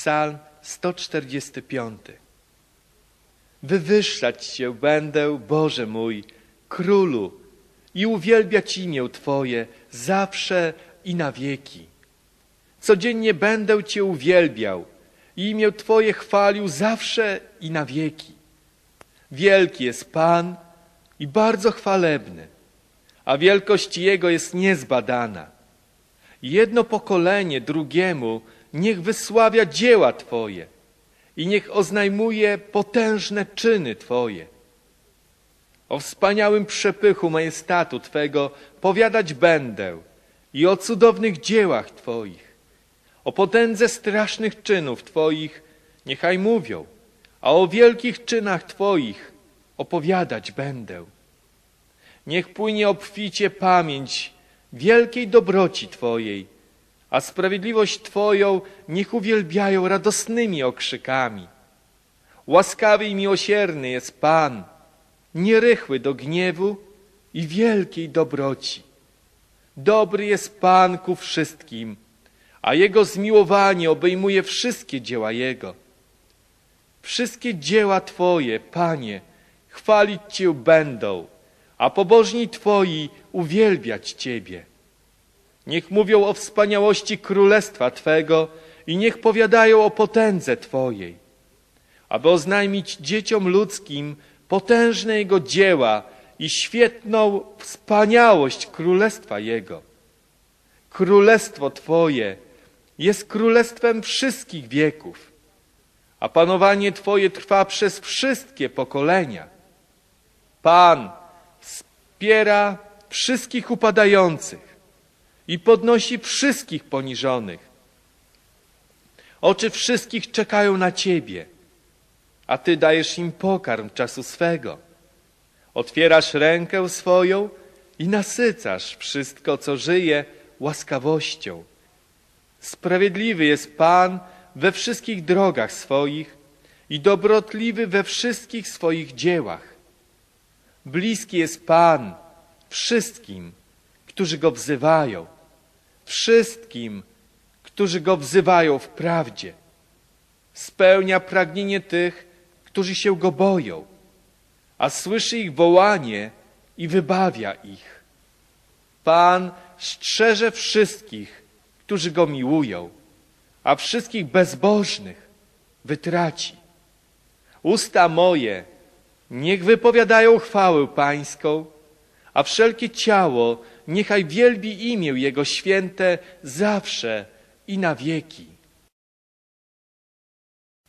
Psalm 145. Wywyższać Cię będę, Boże mój, Królu, i uwielbiać imię Twoje zawsze i na wieki. Codziennie będę Cię uwielbiał i imię Twoje chwalił zawsze i na wieki. Wielki jest Pan i bardzo chwalebny, a wielkość Jego jest niezbadana. Jedno pokolenie drugiemu niech wysławia dzieła Twoje i niech oznajmuje potężne czyny Twoje. O wspaniałym przepychu majestatu Twego powiadać będę i o cudownych dziełach Twoich. O potędze strasznych czynów Twoich niechaj mówią, a o wielkich czynach Twoich opowiadać będę. Niech płynie obficie pamięć wielkiej dobroci Twojej, a sprawiedliwość Twoją niech uwielbiają radosnymi okrzykami. Łaskawy i miłosierny jest Pan, nierychły do gniewu i wielkiej dobroci. Dobry jest Pan ku wszystkim, a Jego zmiłowanie obejmuje wszystkie dzieła Jego. Wszystkie dzieła Twoje, Panie, chwalić Cię będą, a pobożni Twoi uwielbiać Ciebie. Niech mówią o wspaniałości królestwa Twego i niech powiadają o potędze Twojej, aby oznajmić dzieciom ludzkim potężne Jego dzieła i świetną wspaniałość królestwa Jego. Królestwo Twoje jest królestwem wszystkich wieków, a panowanie Twoje trwa przez wszystkie pokolenia. Pan wspiera wszystkich upadających i podnosi wszystkich poniżonych. Oczy wszystkich czekają na Ciebie, a Ty dajesz im pokarm czasu swego. Otwierasz rękę swoją i nasycasz wszystko, co żyje, łaskawością. Sprawiedliwy jest Pan we wszystkich drogach swoich i dobrotliwy we wszystkich swoich dziełach. Bliski jest Pan wszystkim, którzy Go wzywają, wszystkim, którzy Go wzywają w prawdzie. Spełnia pragnienie tych, którzy się Go boją, a słyszy ich wołanie i wybawia ich. Pan strzeże wszystkich, którzy Go miłują, a wszystkich bezbożnych wytraci. Usta moje niech wypowiadają chwałę Pańską, a wszelkie ciało niechaj wielbi imię Jego święte zawsze i na wieki.